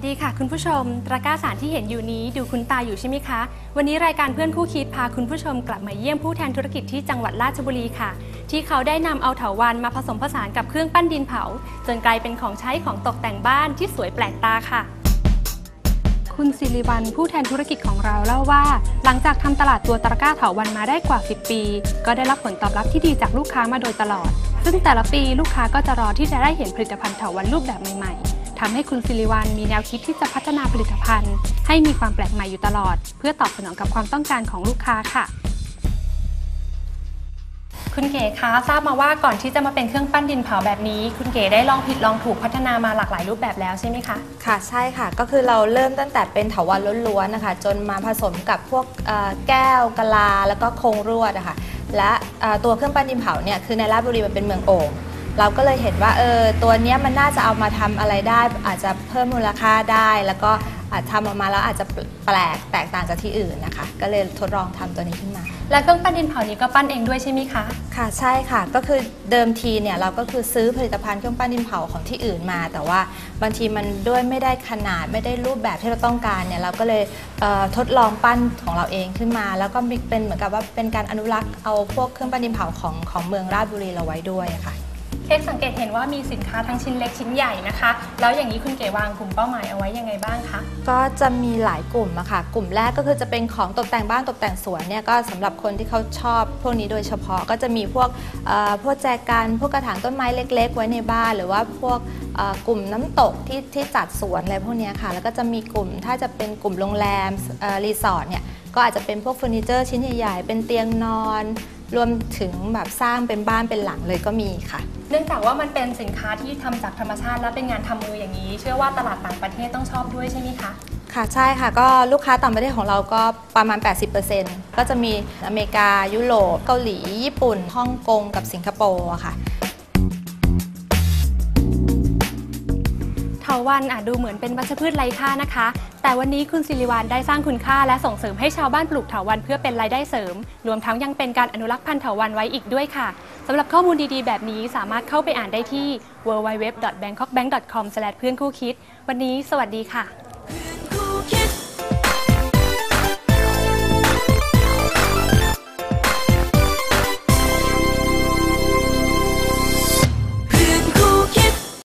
วัสดีค่ะ คุณผู้ชมตะกร้าสารที่เห็นอยู่นี้ดูคุ้นตาอยู่ใช่ไหมคะ วันนี้รายการเพื่อนคู่คิดพาคุณผู้ชมกลับมาเยี่ยมผู้แทนธุรกิจที่จังหวัดราชบุรีค่ะ ที่เขาได้นำเอาเถาวัลย์มาผสมผสานกับเครื่องปั้นดินเผา จนกลายเป็นของใช้ของตกแต่งบ้านที่สวยแปลกตาค่ะ คุณสิริวัลผู้แทนธุรกิจของเราเล่าว่า หลังจากทำตลาดตัวตะกร้าเถาวันมาได้กว่า 10 ปี ก็ได้รับผลตอบรับที่ดีจากลูกค้ามาโดยตลอด ซึ่งแต่ละปีลูกค้าก็จะรอที่จะได้เห็นผลิตภัณฑ์เถาวันรูปแบบใหม่ๆ ทำให้คุณสิริวัลมีแนวคิดที่จะพัฒนาผลิตภัณฑ์ ให้มีความแปลกใหม่อยู่ตลอด เพื่อตอบสนองกับความต้องการของลูกค้าค่ะ คุณเก๋คะทราบมาว่าก่อนที่จะมาเป็นเครื่องปั้นดินเผาแบบนี้ คุณเก๋ได้ลองผิดลองถูกพัฒนามาหลากหลายรูปแบบแล้วใช่ไหมคะ ค่ะใช่ค่ะ ก็คือเราเริ่มตั้งแต่เป็นเถาวัลย์ล้วนๆนะคะ จนมาผสมกับพวกเอ่อแก้วกะลาแล้วก็โครงรวดนะคะและเอ่อตัวเครื่องปั้นดินเผาเนี่ยคือในราชบุรีมันเป็นเมืองโอ่ง เราก็เลยเห็นว่าเออตัวเนี้ยมันน่าจะเอามาทำอะไรได้ อาจจะเพิ่มมูลค่าได้ แล้วก็อาจทำออกมาแล้วอาจจะแปลกแตกต่างจากที่อื่นนะคะ ก็เลยทดลองทำตัวนี้ขึ้นมา และเครื่องปั้นดินเผานี้ก็ปั้นเองด้วยใช่ไหมคะ ค่ะใช่ค่ะก็คือเดิมทีเนี่ยเราก็คือซื้อผลิตภัณฑ์เครื่องปั้นดินเผาของที่อื่นมา แต่ว่าบางทีมันด้วยไม่ได้ขนาดไม่ได้รูปแบบที่เราต้องการเนี่ยเราก็เลยเอ่อทดลองปั้นของเราเองขึ้นมา แล้วก็มีเป็นเหมือนกับว่าเป็นการอนุรักษ์เอาพวกเครื่องปั้นดินเผาของของเมืองราชบุรีเราไว้ด้วยค่ะ เค้กสังเกตเห็นว่ามีสินค้าทั้งชิ้นเล็กชิ้นใหญ่นะคะ แล้วอย่างนี้คุณเก๋วางกลุ่มเป้าหมายเอาไว้ยังไงบ้างคะ ก็จะมีหลายกลุ่มอะค่ะ กลุ่มแรกก็คือจะเป็นของตกแต่งบ้านตกแต่งสวนเนี่ยก็สำหรับคนที่เขาชอบพวกนี้โดยเฉพาะก็จะมีพวกพวกแจกันพวกกระถางต้นไม้เล็ก ๆ ไว้ในบ้าน หรือว่าพวกกลุ่มน้ำตกที่ที่จัดสวนอะไรพวกนี้ค่ะ แล้วก็จะมีกลุ่มถ้าจะเป็นกลุ่มโรงแรมรีสอร์ทเนี่ยก็อาจจะเป็นพวกเฟอร์นิเจอร์ชิ้นใหญ่ๆ เป็นเตียงนอน รวมถึงแบบสร้างเป็นบ้านเป็นหลังเลยก็มีค่ะ เนื่องจากว่ามันเป็นสินค้าที่ทำจากธรรมชาติและเป็นงานทำมืออย่างนี้ เชื่อว่าตลาดต่างประเทศต้องชอบด้วยใช่ไหมคะ ค่ะใช่ค่ะก็ลูกค้าต่างประเทศของเราก็ประมาณ 80%ก็จะมีอเมริกายุโรปเกาหลี ญี่ปุ่นฮ่องกงกับสิงคโปร์อะค่ะ เถาวันอาจดูเหมือนเป็นวัชพืชไร้ค่านะคะ แต่วันนี้คุณสิริวัลได้สร้างคุณค่าและส่งเสริมให้ชาวบ้านปลูกเถาวันเพื่อเป็นรายได้เสริม รวมทั้งยังเป็นการอนุรักษ์พันธุ์เถาวันไว้อีกด้วยค่ะสำหรับข้อมูลดีๆ แบบนี้สามารถเข้าไปอ่านได้ที่ www.bangkokbank.com เพื่อนคู่คิด วันนี้สวัสดีค่ะ